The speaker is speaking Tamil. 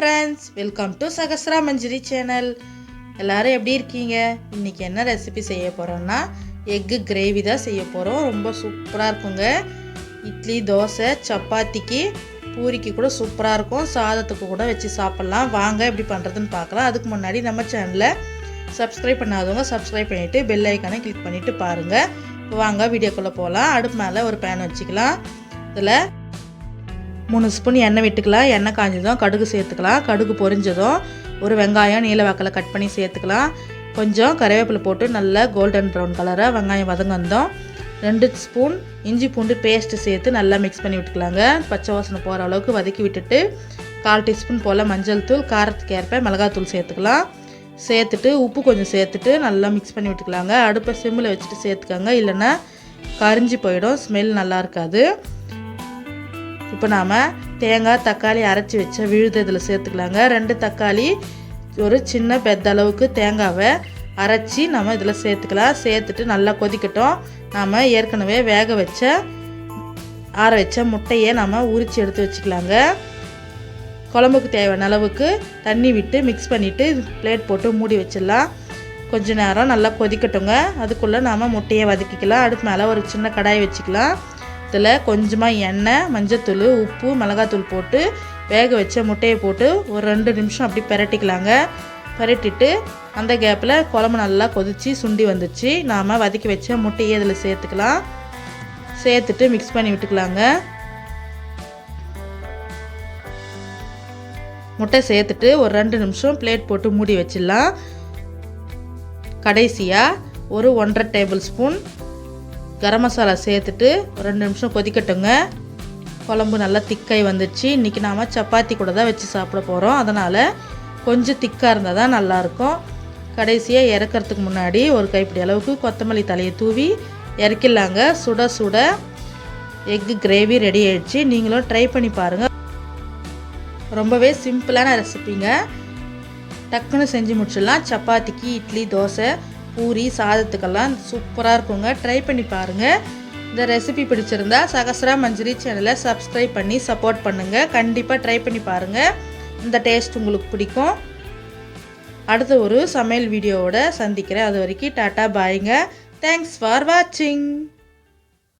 Friends welcome to Sahasra Manjari channel எல்லோரும் எப்படி இருக்கீங்க? இன்னைக்கு என்ன ரெசிபி செய்ய போகிறோம்னா எக்கு கிரேவி தான் செய்ய போகிறோம் ரொம்ப சூப்பராக இருக்குங்க. இட்லி தோசை சப்பாத்திக்கு பூரிக்கு கூட சூப்பராக இருக்கும். சாதத்துக்கு கூட வச்சு சாப்பிட்லாம். வாங்க எப்படி பண்ணுறதுன்னு பார்க்கலாம். அதுக்கு முன்னாடி நம்ம சேனலை சப்ஸ்கிரைப் பண்ணாதவங்க சப்ஸ்கிரைப் பண்ணிவிட்டு பெல் ஐக்கானை கிளிக் பண்ணிவிட்டு பாருங்கள் இப்போ வாங்க வீடியோக்குள்ளே போகலாம் அடுப்பு மேலே ஒரு பேன் வச்சுக்கலாம். இதில் மூணு ஸ்பூன் எண்ணெய் விட்டுக்கலாம். எண்ணெய் காஞ்சதும் கடுகு சேர்த்துக்கலாம். கடுகு பொரிஞ்சதும் ஒரு வெங்காயம் நீல வாக்கில் கட் பண்ணி சேர்த்துக்கலாம். கொஞ்சம் கருவேப்பிலை போட்டு நல்லா கோல்டன் ப்ரௌன் கலராக வெங்காயம் வதங்க வந்தோம் ரெண்டு ஸ்பூன் இஞ்சி பூண்டு பேஸ்ட்டு சேர்த்து நல்லா மிக்ஸ் பண்ணி விட்டுக்கலாங்க. பச்சை வாசனை போகிற அளவுக்கு வதக்கி விட்டுட்டு கால் டீஸ்பூன் போல் மஞ்சள் தூள் காரத்துக்கு ஏற்ப மிளகாத்தூள் சேர்த்துக்கலாம். சேர்த்துட்டு உப்பு கொஞ்சம் சேர்த்துட்டு நல்லா மிக்ஸ் பண்ணி விட்டுக்கலாங்க. அடுப்பை சிம்மில் வச்சுட்டு சேர்த்துக்கோங்க. இல்லைன்னா கரிஞ்சு போயிடும். ஸ்மெல் நல்லா இருக்காது. இப்போ நாம் தேங்காய் தக்காளி அரைச்சி வச்ச விழுது இதில் சேர்த்துக்கலாங்க. ரெண்டு தக்காளி ஒரு சின்ன பெத்த அளவுக்கு தேங்காவை அரைச்சி நம்ம இதில் சேர்த்துக்கலாம். சேர்த்துட்டு நல்லா கொதிக்கட்டும். நாம் ஏற்கனவே வேக வச்ச ஆற வச்ச முட்டையை நம்ம உரித்து எடுத்து வச்சுக்கலாங்க. குழம்புக்கு தேவையான அளவுக்கு தண்ணி விட்டு மிக்ஸ் பண்ணிவிட்டு பிளேட் போட்டு மூடி வச்சிடலாம். கொஞ்ச நேரம் நல்லா கொதிக்கட்டுங்க. அதுக்குள்ளே நாம் முட்டையை வதக்கிக்கலாம். அடுப்பு மேலே ஒரு சின்ன கடாய் வச்சுக்கலாம். இதில் கொஞ்சமாக எண்ணெய் மஞ்சத்தூள் உப்பு மிளகாத்தூள் போட்டு வேக வச்ச முட்டையை போட்டு ஒரு ரெண்டு நிமிஷம் அப்படி பெரட்டிக்கலாங்க. பெரட்டிட்டு அந்த கேப்பில் குழம்பு நல்லா கொதித்து சுண்டி வந்துச்சு. நாம் வதக்கி வச்ச முட்டையை இதில் சேர்த்துக்கலாம். சேர்த்துட்டு மிக்ஸ் பண்ணி விட்டுக்கலாங்க. முட்டை சேர்த்துட்டு ஒரு ரெண்டு நிமிஷம் பிளேட் போட்டு மூடி வச்சிடலாம். கடைசியாக ஒரு ஒன்றரை டேபிள் ஸ்பூன் கரம் மசாலா சேர்த்துட்டு ரெண்டு நிமிஷம் கொதிக்கட்டுங்க. குழம்பு நல்லா திக்காய் வந்துச்சு இன்றைக்கி நாம் சப்பாத்தி கூட தான் வச்சு சாப்பிட போகிறோம் அதனால் கொஞ்சம் திக்காக இருந்தால் தான் நல்லாயிருக்கும். கடைசியாக இறக்கிறதுக்கு முன்னாடி ஒரு கைப்பிடி அளவுக்கு கொத்தமல்லி தலையை தூவி இறக்கிடலாங்க. சுட சுட எக்கு கிரேவி ரெடி ஆயிடுச்சு. நீங்களும் ட்ரை பண்ணி பாருங்கள் ரொம்பவே சிம்பிளான ரெசிபிங்க டக்குன்னு செஞ்சு முடிச்சிடலாம். சப்பாத்திக்கு இட்லி தோசை பூரி சாதத்துக்கெல்லாம் சூப்பராக இருக்குங்க. ட்ரை பண்ணி பாருங்கள் இந்த ரெசிபி பிடிச்சிருந்தா சகசரா மஞ்சரி சேனலை சப்ஸ்கிரைப் பண்ணி சப்போர்ட் பண்ணுங்கள் கண்டிப்பாக ட்ரை பண்ணி பாருங்கள் இந்த டேஸ்ட் உங்களுக்கு பிடிக்கும். அடுத்த ஒரு சமையல் வீடியோவோட சந்திக்கிறேன். அது வரைக்கும் டாட்டா பாய்ங்க. தேங்க்ஸ் ஃபார் வாட்சிங்